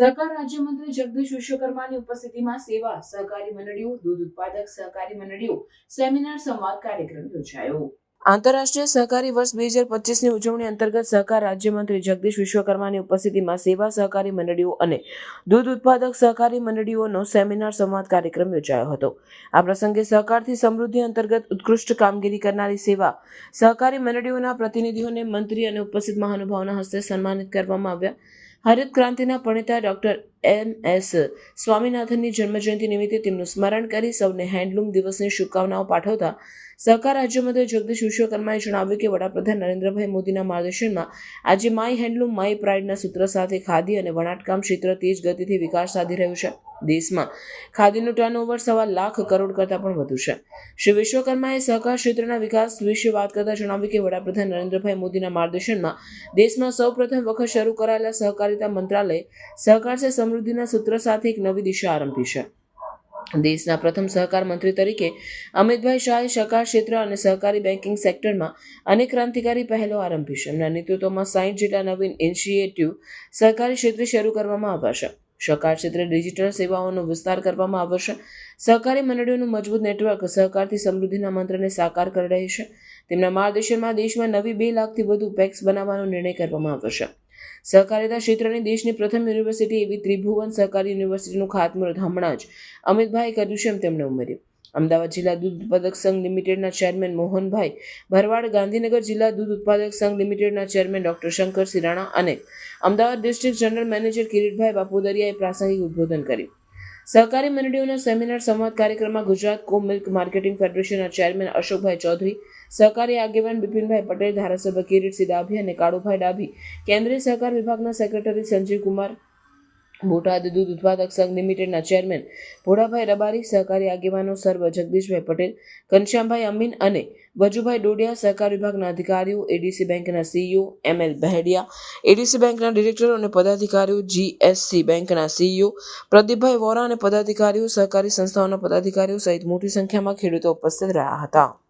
સહકાર રાજ્યમંત્રી જગદીશ વિશ્વકર્માની ઉપસ્થિતિમાં સેવા સહકારી મંડળીઓ, દૂધ ઉત્પાદક સહકારી મંડળીઓ, સેમિનાર, સંવાદ કાર્યક્રમ યોજાયો. આંતરરાષ્ટ્રીય સહકારી વર્ષ બે હજાર પચીસની ઉજવણી અંતર્ગત સહકાર રાજ્યમંત્રી જગદીશ વિશ્વકર્માની ઉપસ્થિતિમાં સેવા સહકારી મંડળીઓ અને દૂધ ઉત્પાદક સહકારી મંડળીઓનો સેમિનાર, સંવાદ કાર્યક્રમ યોજાયો હતો. આ પ્રસંગે સહકારથી સમૃદ્ધિ અંતર્ગત ઉત્કૃષ્ટ કામગીરી કરનારી સેવા સહકારી મંડળીઓના પ્રતિનિધિઓને મંત્રી અને ઉપસ્થિત મહાનુભાવોના હસ્તે સન્માનિત કરવામાં આવ્યા. હરિત ક્રાંતિના પ્રણેતા ડોક્ટર એમ એસ સ્વામિનાથનની જન્મજયંતિ નિમિત્તે તેમનું સ્મરણ કરી સૌને હેન્ડલૂમ દિવસની શુભકામનાઓ પાઠવતા સહકાર રાજ્યમંત્રી જગદીશ વિશ્વકર્માએ જણાવ્યું કે વડાપ્રધાન નરેન્દ્રભાઈ મોદીના માર્ગદર્શનમાં આજે માય હેન્ડલૂમ, માય પ્રાઇડના સૂત્ર સાથે ખાદી અને વણાટકામ ક્ષેત્ર તેજ ગતિથી વિકાસ સાધી રહ્યું છે. દેશમાં ખાદીનું ટર્નઓવર સવા લાખ કરોડ કરતાં પણ વધુ છે. શ્રી વિશ્વકર્માએ સહકાર ક્ષેત્રના વિકાસ વિશે વાત કરતા જણાવ્યું કે વડાપ્રધાન નરેન્દ્રભાઈ મોદીના માર્ગદર્શનમાં દેશમાં સૌપ્રથમ વખત શરૂ કરાયેલા સહકારિતા મંત્રાલય સહકાર સે સમૃદ્ધિના સૂત્ર સાથે એક નવી દિશા આરંભી છે. દેશના પ્રથમ સહકાર મંત્રી તરીકે અમિતભાઈ શાહે સહકાર ક્ષેત્ર અને સહકારી બેન્કિંગ સેક્ટરમાં અનેક ક્રાંતિકારી પહેલો આરંભી છે. એમના નેતૃત્વમાં સાઠ જેટલા નવીન ઇનિશિયેટિવ સહકારી ક્ષેત્રે શરૂ કરવામાં આવ્યા છે. સહકાર ક્ષેત્રે ડિજિટલ સેવાઓનો વિસ્તાર કરવામાં આવશે સહકારી મંડળીઓનું મજબૂત નેટવર્ક સહકારથી સમૃદ્ધિના મંત્રને સાકાર કરી રહી છે. તેમના માર્ગદર્શનમાં દેશમાં નવી બે લાખથી વધુ પેક્સ બનાવવાનો નિર્ણય કરવામાં આવશે સહકારિતા ક્ષેત્રની દેશની પ્રથમ યુનિવર્સિટી એવી ત્રિભુવન સહકારી યુનિવર્સિટીનું ખાતમુહૂર્ત હમણાં જ અમિતભાઈ કર્યું છે એમ તેમણે ઉમેર્યું. અમદાવાદ જિલ્લા દૂધ ઉત્પાદક સંઘ લિમિટેડના ચેરમેન મોહનભાઈ ભરવાડ, ગાંધીનગર જિલ્લા દૂધ ઉત્પાદક સંઘ લિમિટેડના ચેરમેન ડોક્ટર શંકર સિરાણા અને Ahmedabad district general manager Kiritbhai બાપુદરિયાએ પ્રાસંગિક ઉદ્બોધન કર્યું. સહકારી મંડળીઓના સેમિનાર, સંવાદ કાર્યક્રમમાં ગુજરાત કો મિલ્ક માર્કેટિંગ ફેડરેશનના ચેરમેન અશોકભાઈ ચૌધરી, સહકારી આગેવાન બિપિનભાઈ પટેલ, ધારાસભ્ય કિરીટસિંહ ડાભી અને કાળુભાઈ ડાભી, કેન્દ્રીય સહકાર વિભાગના સેક્રેટરી સંજીવ કુમાર બોટાદ દૂધ ઉત્પાદક સંઘ લિમિટેડના ચેરમેન ભોળાભાઈ રબારી, સહકારી આગેવાનો સર્વ જગદીશભાઈ પટેલ, ઘનશ્યામભાઈ અમીન અને વજુભાઈ ડોડિયા, સહકાર વિભાગના અધિકારીઓ, એડીસી બેંકના CEO M L Bahediya ADC બેંકના ડિરેક્ટરો અને પદાધિકારીઓ, જીએસસી બેંકના સીઈઓ પ્રદીપભાઈ વોરા અને પદાધિકારીઓ, સહકારી સંસ્થાઓના પદાધિકારીઓ સહિત મોટી સંખ્યામાં ખેડૂતો ઉપસ્થિત રહ્યા હતા.